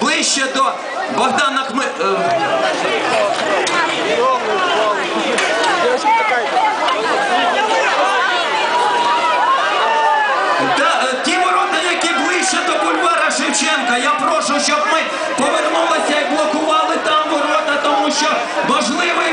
ближче, до Богдана Хми... Е, е, ті ворота, які ближче до бульвара Шевченка, я прошу, щоб ми повернулися і блокували там ворота, тому що можливий.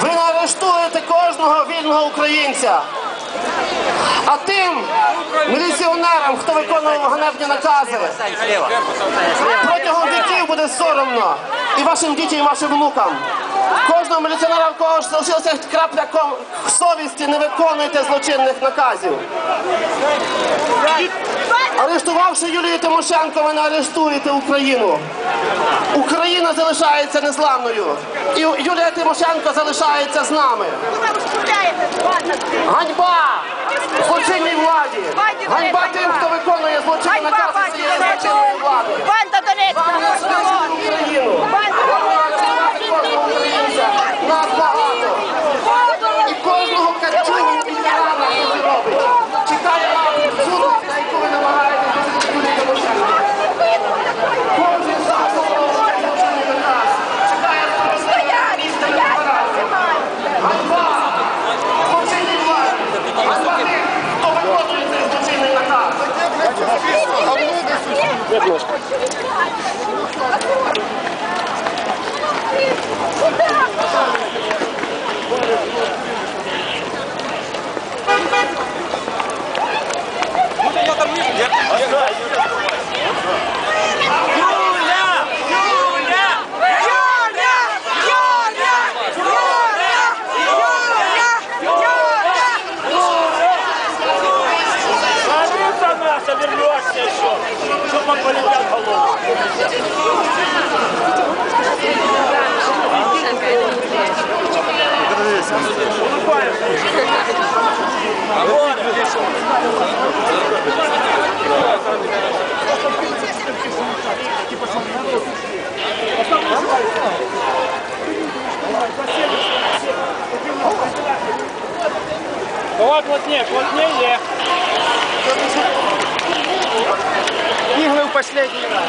Ви арештуєте кожного вільного українця. А тим міліціонерам, хто виконував ганебні накази, протягом віків буде соромно і вашим дітям, і вашим внукам. Кожного міліціонера, в кого ж залишилася крапля совісті, не виконуйте злочинних наказів. Арештувавши Юлію Тимошенко, ви не арештуєте Україну. Україна залишається незламною. І Юлія Тимошенко залишається з нами. Ганьба! Полетят голову? Давай плотнее, плотнее. Иглы в последний раз.